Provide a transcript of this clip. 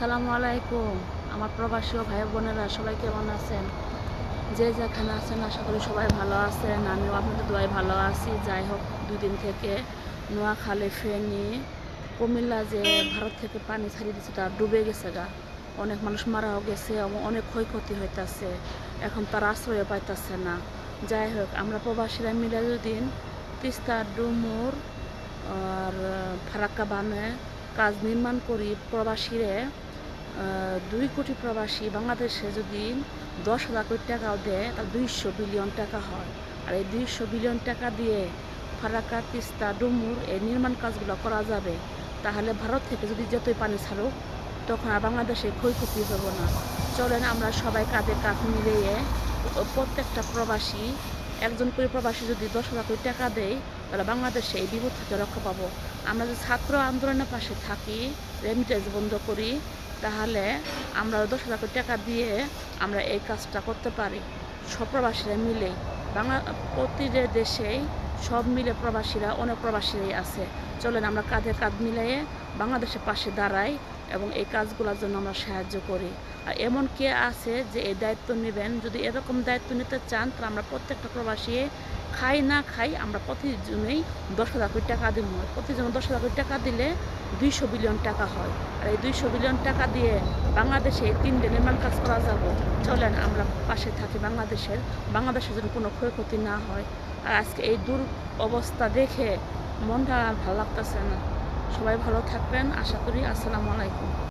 আসসালামু আলাইকুম। আমার প্রবাসী ও ভাই বোনেরা, সবাই কেমন আছেন? যে যেখানে আছেন, আশা করি সবাই ভালো আছেন। আমিও আপনাদের দোয়াই ভালো আছি। যাই হোক দুই দিন থেকে নোয়াখালী ফেনি, কুমিল্লা যে ভারত থেকে পানি ছাড়িয়ে দিচ্ছে তা ডুবে গেছে গা। অনেক মানুষ মারাও গেছে অনেক ক্ষয়ক্ষতি হইতাছে। এখন তার আশ্রয় পাইতাছে না। যাই হোক, আমরা প্রবাসীরা মিলে দিন তিস্তা, ডুমুর আর ফারাক্কা বানে কাজ নির্মাণ করি। প্রবাসীরে দুই কোটি প্রবাসী বাংলাদেশে যদি দশ হাজার কোটি টাকাও দেয়, তাহলে দুইশো বিলিয়ন টাকা হয়। আর এই দুইশো বিলিয়ন টাকা দিয়ে ফারাকা তিস্তা, ডুমুর এই নির্মাণ কাজগুলো করা যাবে। তাহলে ভারত থেকে যদি যতই পানি ছাড়ুক, তখন আর বাংলাদেশে ক্ষয়ক্ষতি হবে না। চলেন আমরা সবাই কাঁধে কাঁধ মিলিয়ে প্রত্যেকটা প্রবাসী, একজন করে প্রবাসী যদি দশ হাজার কোটি টাকা দেয়, তাহলে বাংলাদেশে এই বিপদ থেকে রক্ষা পাবো। আমরা যদি ছাত্র আন্দোলনের পাশে থাকি, রেমিটেন্স বন্ধ করি তাহলে আমরা দশ হাজার কোটি টাকা দিয়ে আমরা এই কাজটা করতে পারি। সব প্রবাসীরা মিলে। বাংলা প্রতিটা দেশেই সব মিলে প্রবাসীরা, অনেক প্রবাসীরাই আছে। চলেন আমরা কাঁধে কাঁধ মিলিয়ে বাংলাদেশের পাশে দাঁড়াই এবং এই কাজগুলোর জন্য আমরা সাহায্য করি। আর এমন কে আছে যে এই দায়িত্ব নেবেন? যদি এরকম দায়িত্ব নিতে চান, তাহলে আমরা প্রত্যেকটা প্রবাসী খাই না খাই, আমরা প্রতিজনেই দশ হাজার কোটি টাকা দিব। প্রতিজন দশ হাজার কোটি টাকা দিলে দুইশো বিলিয়ন টাকা হয়। আর এই দুইশো বিলিয়ন টাকা দিয়ে বাংলাদেশে তিনটে নির্মাণ কাজ করা যাব। চলেন আমরা পাশে থাকি বাংলাদেশের বাংলাদেশের যেন কোনো ক্ষয়ক্ষতি না হয়। আর আজকে এই দূর অবস্থা দেখে মনটা ভালো লাগতেছে না। সবাই ভালো থাকবেন, আশা করি। আসসালামু আলাইকুম।